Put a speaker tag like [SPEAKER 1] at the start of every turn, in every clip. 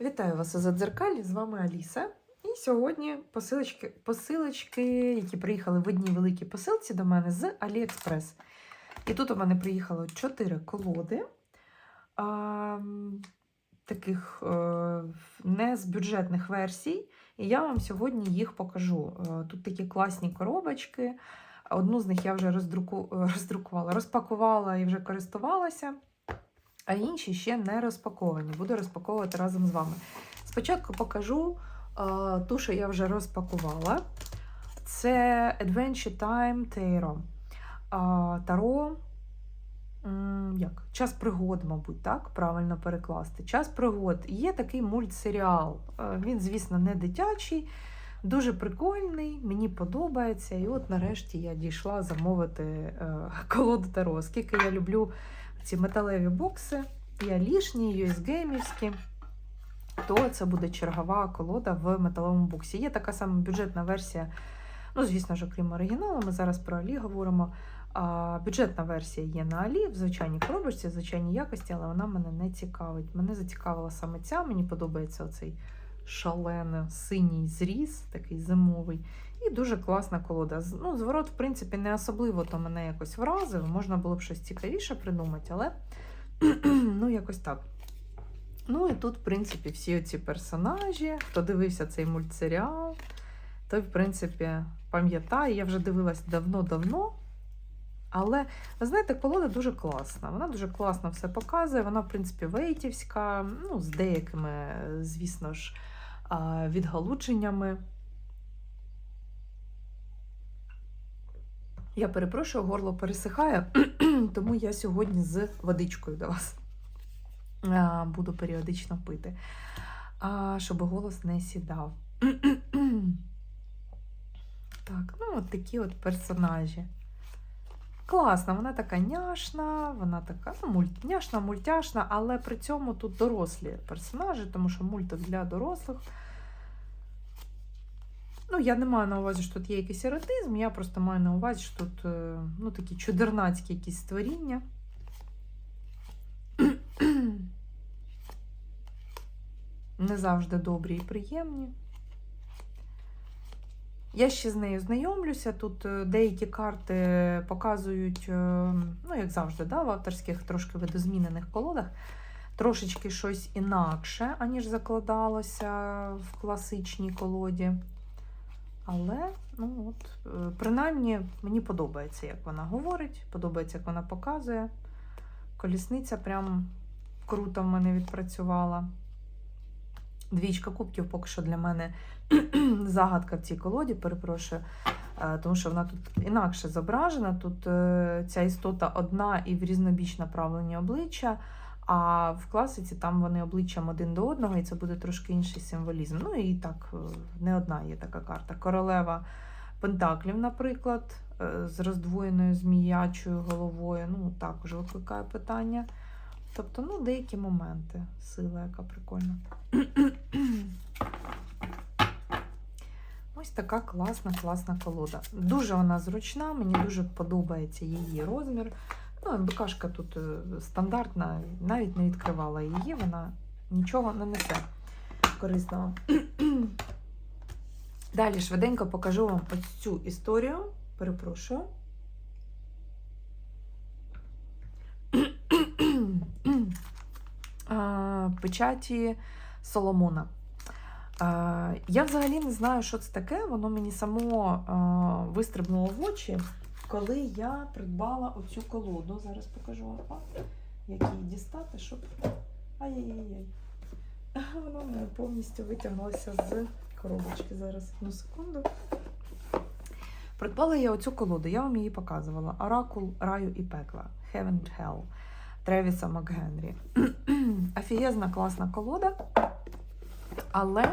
[SPEAKER 1] Вітаю вас у Задзеркалі, з вами Аліса. І сьогодні посилочки, посилочки, які приїхали в одній великій посилці до мене з AliExpress. І тут у мене приїхало 4 колоди, а, таких е, не з бюджетних версій. І я вам сьогодні їх покажу. Е, Тут такі класні коробочки. Одну з них я вже роздруку, роздрукувала, розпакувала і вже користувалася а інші ще не розпаковані. Буду розпаковувати разом з вами. Спочатку покажу е, ту, що я вже розпакувала. Це Adventure Time Tarot. Таро. Як? Час пригод, мабуть, так? Правильно перекласти. Час пригод. Є такий мультсеріал. Е, Він, звісно, не дитячий, дуже прикольний, мені подобається. І от нарешті я дійшла замовити е, колоду Таро. Оскільки я люблю ці металеві бокси, і алішні, і USG-мівські, то це буде чергова колода в металевому боксі. Є така сама бюджетна версія, ну, звісно ж, окрім оригіналу, ми зараз про Алі говоримо. А, бюджетна версія є на Алі, в звичайній коробочці, в звичайній якості, але вона мене не цікавить. Мене зацікавила саме ця, мені подобається оцей шалений синій зріз, такий зимовий. І дуже класна колода. Ну, зворот, в принципі, не особливо то мене якось вразив. Можна було б щось цікавіше придумати, але ну, якось так. Ну і тут, в принципі, всі ці персонажі, хто дивився цей мультсеріал, той, в принципі, пам'ятає. Я вже дивилась давно-давно. Але, ви знаєте, колода дуже класна. Вона дуже класно все показує. Вона, в принципі, вейтівська, ну, з деякими, звісно ж, а, відгалудженнями. Я перепрошую, горло пересихає, тому я сьогодні з водичкою до вас буду періодично пити, щоб голос не сідав. Так, ну от такі от персонажі. Класна, вона така няшна, вона така ну, мульт, няшна, мультяшна, але при цьому тут дорослі персонажі, тому що мультик для дорослих. Ну, я не маю на увазі, що тут є якийсь еротизм, я просто маю на увазі, що тут е, ну, такі чудернацькі якісь створіння. Не завжди добрі і приємні. Я ще з нею знайомлюся. Тут е, деякі карти показують, е, ну, як завжди, да, в авторських трошки видозмінених колодах, трошечки щось інакше, аніж закладалося в класичній колоді. Але, ну от, е, принаймні, мені подобається, як вона говорить, подобається, як вона показує. Колісниця прям круто в мене відпрацювала. Двічка кубків поки що для мене загадка в цій колоді, перепрошую, е, тому що вона тут інакше зображена. Тут е, ця істота одна і в різнобіч направлені обличчя, а в класиці там вони обличчям один до одного, і це буде трошки інший символізм. Ну і так, е, не одна є така карта. Королева Пентаклів, наприклад, з роздвоєною зміячою головою. Ну, також викликає питання. Тобто, ну, деякі моменти. Сила, яка прикольна. Ось така класна, класна колода. Дуже вона зручна, мені дуже подобається її розмір. Ну, МБКшка тут е, стандартна, навіть не відкривала її, вона нічого не несе корисного. Далі швиденько покажу вам ось цю історію. Перепрошую. Печаті Соломона. Я взагалі не знаю, що це таке. Воно мені само вистрибнуло в очі, коли я придбала оцю колоду. Зараз покажу вам, як її дістати, щоб. Ай-яй-яй. Воно мене повністю витягнулося з коробочки. Зараз одну секунду. Придбала я оцю колоду, я вам її показувала. Оракул раю і пекла. Heaven and Hell. Тревіса Макгенрі. Офігезна класна колода. Але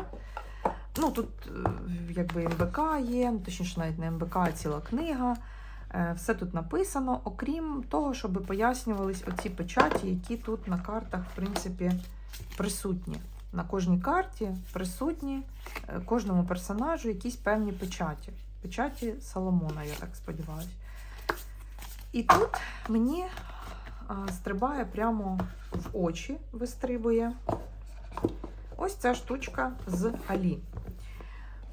[SPEAKER 1] ну, тут е, якби МБК є, ну, точніше, навіть не МБК, а ціла книга. Е, Все тут написано, окрім того, щоб пояснювались оці печаті, які тут на картах, в принципі, присутні. На кожній карті присутні е, кожному персонажу якісь певні печаті. Печаті Соломона, я так сподіваюся. І тут мені стрибає прямо в очі, вистрибує. Ось ця штучка з Алі.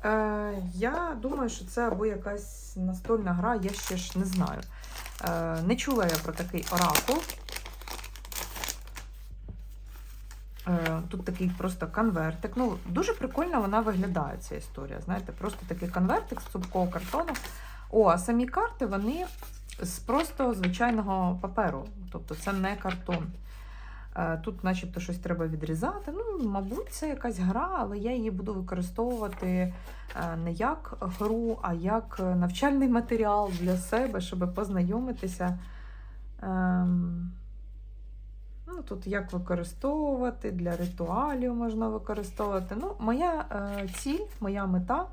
[SPEAKER 1] Е, я думаю, що це або якась настольна гра, я ще ж не знаю. Е, не чула я про такий оракул. Е, Тут такий просто конвертик. Ну, дуже прикольно вона виглядає, ця історія. Знаєте, просто такий конвертик з цупкого картону. О, а самі карти вони з просто звичайного паперу. Тобто це не картон. Е, Тут, начебто, щось треба відрізати. Ну, мабуть, це якась гра, але я її буду використовувати е, не як гру, а як навчальний матеріал для себе, щоб познайомитися. Ем, Ну, тут як використовувати, для ритуалів можна використовувати. Ну, моя е, ціль, моя мета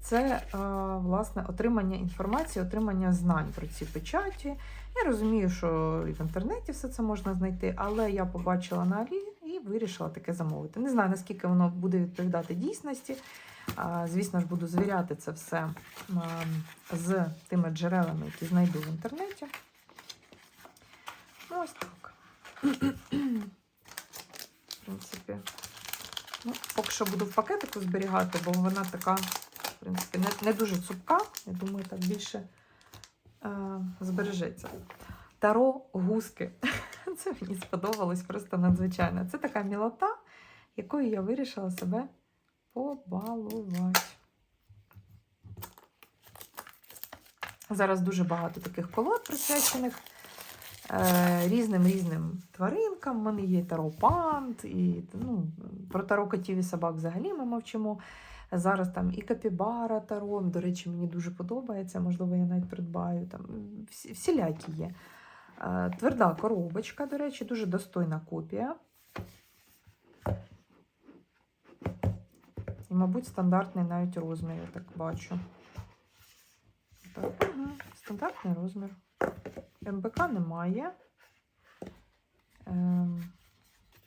[SPEAKER 1] це е, власне отримання інформації, отримання знань про ці печаті. Я розумію, що і в інтернеті все це можна знайти, але я побачила на Алі і вирішила таке замовити. Не знаю, наскільки воно буде відповідати дійсності. Звісно ж, буду звіряти це все з тими джерелами, які знайду в інтернеті. Ну, Ось так. В принципі, ну, поки що буду в пакетику зберігати, бо вона така, в принципі, не, не дуже цупка. Я думаю, так більше збережеться. Таро гуски. Це мені сподобалось просто надзвичайно. Це така мілота, якою я вирішила себе побалувати. Зараз дуже багато таких колод присвячених е, різним різним тваринкам. У мене є таропант, і ну, про таро котів і собак взагалі ми мовчимо. Зараз там і капібара таро, до речі, мені дуже подобається, можливо, я навіть придбаю. Там всі, всілякі є. Е, Тверда коробочка, до речі, дуже достойна копія. І, мабуть, стандартний навіть розмір, я так бачу. Так, угу. Стандартний розмір. МБК немає. Ем,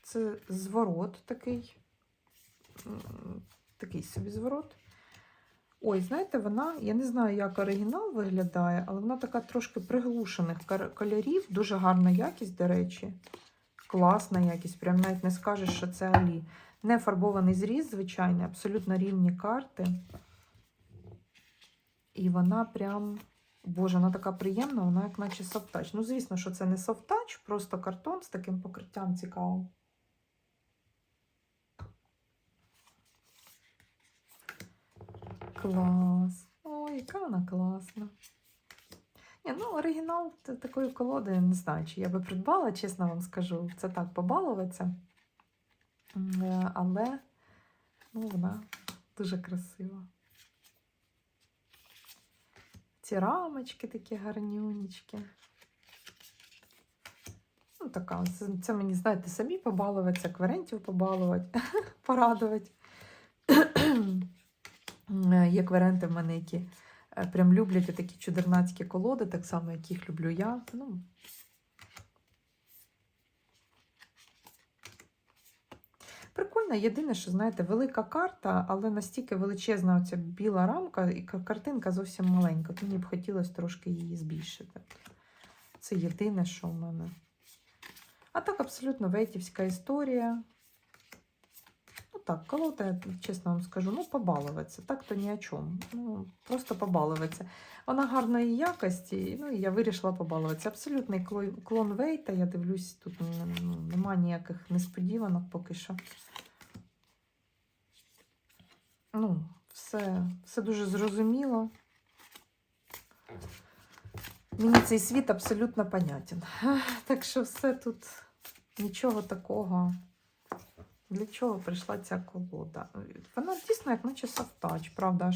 [SPEAKER 1] Це зворот такий. Такий собі зворот. Ой, знаєте, вона, я не знаю, як оригінал виглядає, але вона така трошки приглушених кольорів. Дуже гарна якість, до речі. Класна якість. Прям навіть не скажеш, що це Алі. Не фарбований зріз, звичайний, абсолютно рівні карти. І вона прям, боже, вона така приємна, вона як наче софтач. Ну, звісно, що це не софтач, просто картон з таким покриттям цікавим. Клас. Ой, яка вона класна. Ні, ну, оригінал такої колоди, не знаю, чи я би придбала, чесно вам скажу. Це так побалуватися. Е, Але ну, вона дуже красива. Ці рамочки такі гарнюнічки. Ну, така, це, мені, знаєте, самі побалуватися, кварентів побалувати, порадувати. Е, Є кваренти в мене, які е, прям люблять такі чудернацькі колоди, так само, як їх люблю я. Ну, Прикольно, єдине, що, знаєте, велика карта, але настільки величезна оця біла рамка, і картинка зовсім маленька. то Мені б хотілося трошки її збільшити. Це єдине, що в мене. А так, абсолютно вейтівська історія. Так, колода, я чесно вам скажу, ну, побалуватися. Так то ні о чому. Ну, просто побалуватися. Вона гарної якості, ну і я вирішила побалуватися. Абсолютний клон Вейта, я дивлюсь, тут нема ніяких несподіванок поки що. Ну, все, все дуже зрозуміло. Мені цей світ абсолютно понятен. Так що все тут нічого такого. Для чого прийшла ця колода? Вона дійсно як наче софтач, правда?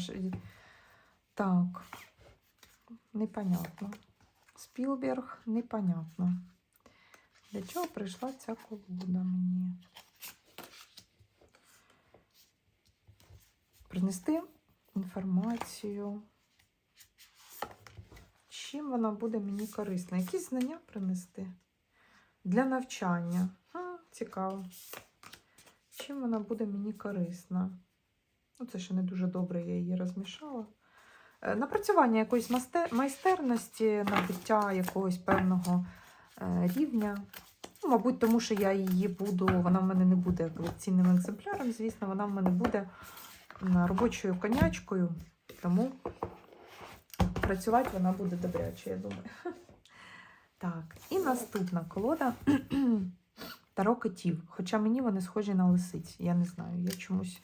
[SPEAKER 1] Так, непонятно. Спілберг, непонятно. Для чого прийшла ця колода мені? Принести інформацію. Чим вона буде мені корисна? Якісь знання принести для навчання. А, цікаво. Чим вона буде мені корисна? Ну, це ще не дуже добре, я її розмішала. Е, Напрацювання якоїсь майстерності, набуття якогось певного е, рівня. Ну, Мабуть, тому що я її буду, вона в мене не буде колекційним екземпляром, звісно, вона в мене буде робочою конячкою, тому працювати вона буде добряче, я думаю. Так, і наступна колода Таро котів. Хоча мені вони схожі на лисиць. Я не знаю. Я чомусь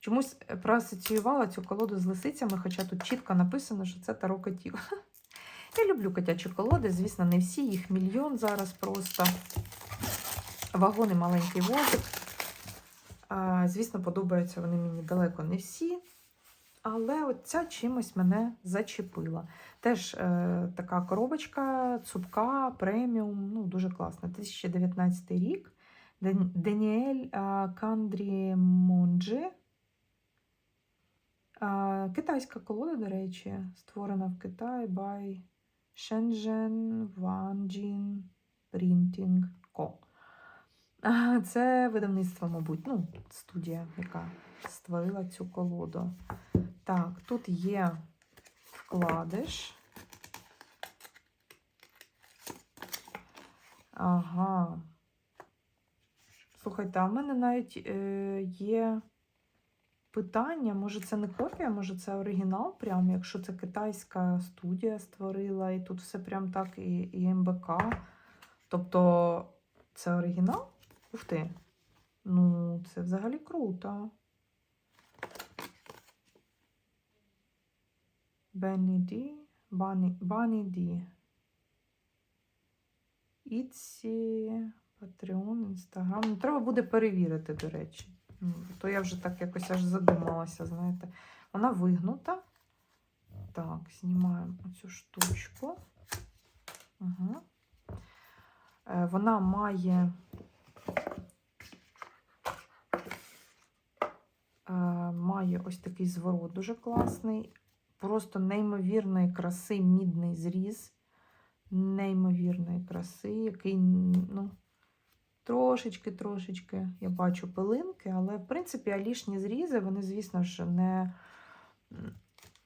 [SPEAKER 1] чомусь проасоціювала цю колоду з лисицями, хоча тут чітко написано, що це таро котів. Я люблю котячі колоди, звісно, не всі, їх мільйон зараз просто. Вагони маленький возик. Звісно, подобаються вони мені далеко не всі. Але от ця чимось мене зачепила. Теж е, така коробочка, цупка, преміум, ну дуже класна. 2019 рік. Дан- Даніель а, Кандрі Монджі. А, китайська колода, до речі, створена в Китаї by Shenzhen Wanjin Printing Co. Це видавництво, мабуть, ну, студія, яка створила цю колоду. Так, тут є вкладиш. Ага. Слухайте, а в мене навіть е, є питання, може це не копія, може це оригінал, прям, якщо це китайська студія створила, і тут все прям так, і, і МБК. Тобто це оригінал? Ух ти. Ну, це взагалі круто. Бенні Ді, Бані, Ді. Іці, Patreon, Інстаграм. Ну, треба буде перевірити, до речі. Ну, То я вже так якось аж задумалася, знаєте. Вона вигнута. Так, знімаємо оцю штучку. Угу. Вона має. е, Має ось такий зворот дуже класний. Просто неймовірної краси мідний зріз. Неймовірної краси, який, ну, трошечки-трошечки я бачу пилинки, але, в принципі, алішні зрізи, вони, звісно ж, не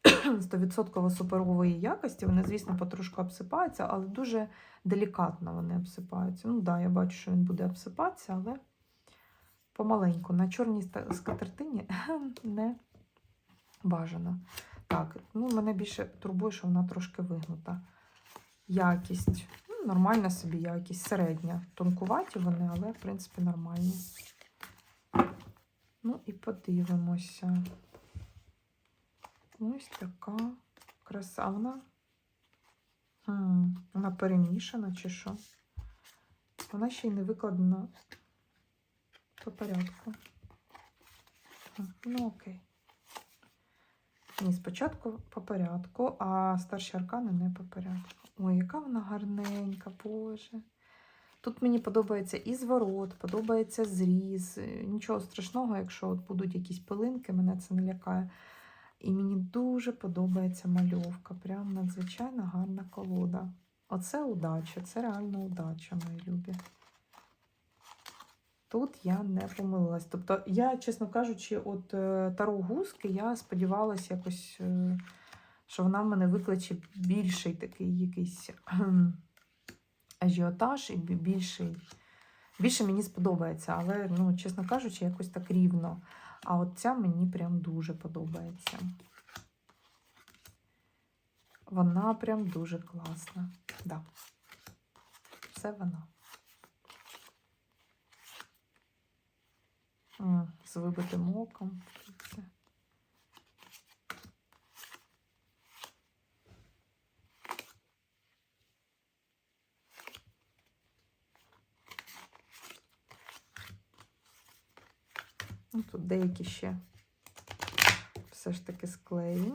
[SPEAKER 1] 100% суперової якості. Вони, звісно, потрошку обсипаються, але дуже делікатно вони обсипаються. Ну, так, да, я бачу, що він буде обсипатися, але помаленьку. На чорній скатертині не бажано. Так, ну, мене більше турбує, що вона трошки вигнута. Якість. Ну, нормальна собі якість, середня. Тонкуваті вони, але, в принципі, нормальні. Ну і подивимося. Ось така краса. Вона, хм, вона перемішана чи що? Вона ще й не викладена по порядку. Ну, окей. Ні, спочатку по порядку, а старші аркани не по порядку. Ой, яка вона гарненька, Боже. Тут мені подобається і зворот, подобається зріз. Е, Нічого страшного, якщо от будуть якісь пилинки, мене це не лякає. І мені дуже подобається мальовка. Прям надзвичайно гарна колода. Оце удача, це реально удача, мої любі. Тут я не помилилась. Тобто, я, чесно кажучи, от е, Таро Гуски, я сподівалася якось, е, що вона в мене викличе більший такий якийсь ажіотаж і більший. Більше мені сподобається, але, ну, чесно кажучи, якось так рівно. А от ця мені прям дуже подобається. Вона прям дуже класна. Да. Це вона. З вибитим оком. Ну, тут деякі ще все ж таки склеєні.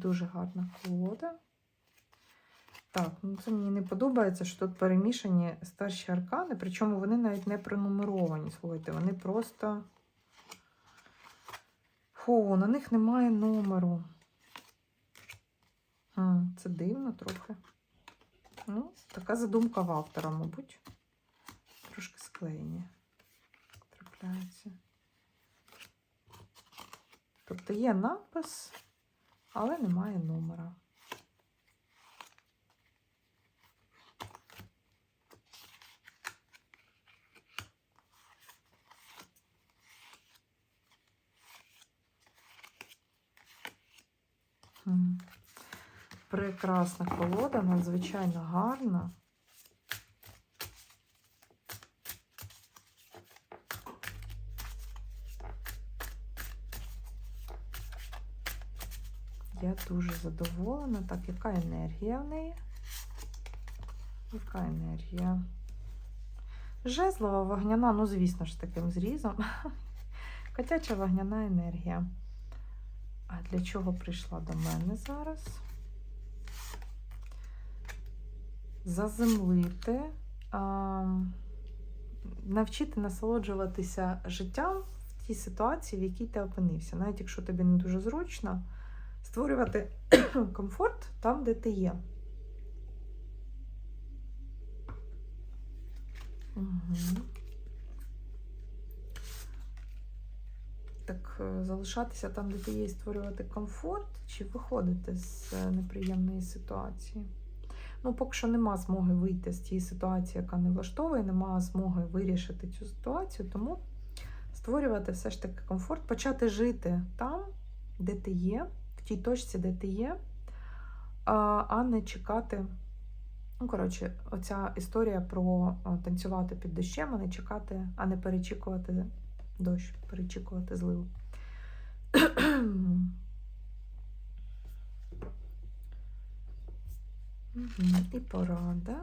[SPEAKER 1] Дуже гарна колода. Так, ну це мені не подобається, що тут перемішані старші аркани, причому вони навіть не пронумеровані. Слухайте, вони просто. Фу, на них немає номеру. Хм, це дивно трохи. Ну, така задумка в автора, мабуть. Трошки склеєні. трапляється. Тобто є напис, але немає номера. Прекрасна колода, надзвичайно гарна. Я дуже задоволена. Так, яка енергія в неї? Яка енергія? Жезлова вогняна, ну, звісно ж, таким зрізом. Котяча вогняна енергія. А для чого прийшла до мене зараз? Заземлити, а, навчити насолоджуватися життям в тій ситуації, в якій ти опинився. Навіть якщо тобі не дуже зручно, створювати комфорт там, де ти є. Угу. Так, е, залишатися там, де ти є, і створювати комфорт, чи виходити з е, неприємної ситуації. Ну, поки що нема змоги вийти з тієї ситуації, яка не влаштовує, нема змоги вирішити цю ситуацію, тому створювати все ж таки комфорт, почати жити там, де ти є, тій точці, де ти є, а, не чекати. Ну, коротше, оця історія про танцювати під дощем, а не чекати, а не перечікувати дощ, перечікувати зливу. І порада.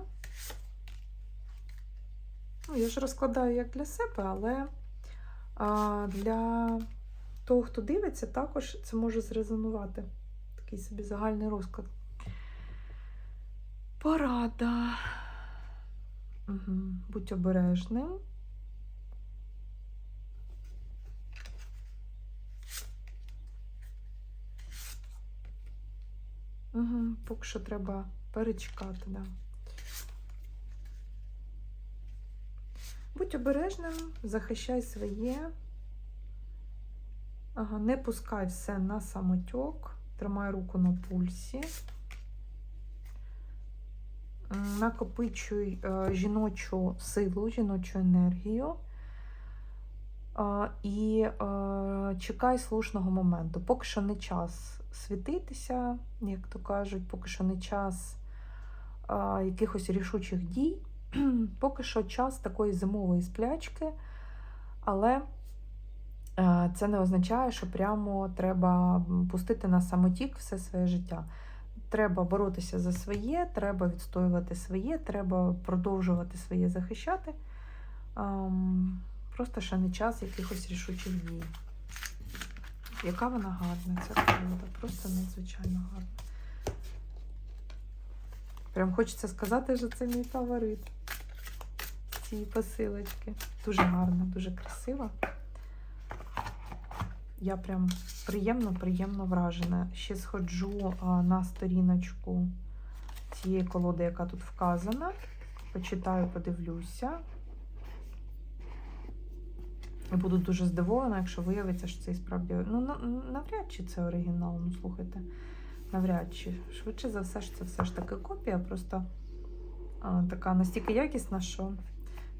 [SPEAKER 1] Ну, я ж розкладаю як для себе, але а, для того, хто дивиться, також це може зрезонувати. Такий собі загальний розклад. Порада. Угу. Будь обережним. Угу. Поки що треба перечекати, да. Будь обережним, захищай своє. Не пускай все на самотьок. Тримай руку на пульсі. Накопичуй е, жіночу силу, жіночу енергію. І е, чекай слушного моменту. Поки що не час світитися, як то кажуть, поки що не час якихось рішучих дій. Поки що час такої зимової сплячки, але це не означає, що прямо треба пустити на самотік все своє життя. Треба боротися за своє, треба відстоювати своє, треба продовжувати своє захищати. Просто ще не час якихось рішучих дій. Яка вона гарна, ця колода, просто надзвичайно гарна. Прям хочеться сказати, що це мій фаворит цієї посилочки. Дуже гарна, дуже красива. Я прям приємно-приємно вражена. Ще сходжу на сторіночку цієї колоди, яка тут вказана. Почитаю, подивлюся. І буду дуже здивована, якщо виявиться, що це і справді. Ну, навряд чи це оригінал, ну слухайте. Навряд чи. Швидше за все, що це все ж таки копія, просто а, така настільки якісна, що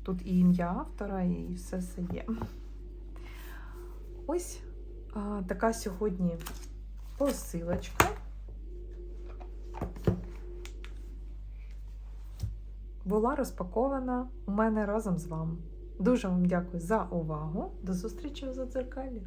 [SPEAKER 1] тут і ім'я автора, і все все є. Ось а, така сьогодні посилочка. Була розпакована у мене разом з вами. Дуже вам дякую за увагу. До зустрічі у задзеркалі.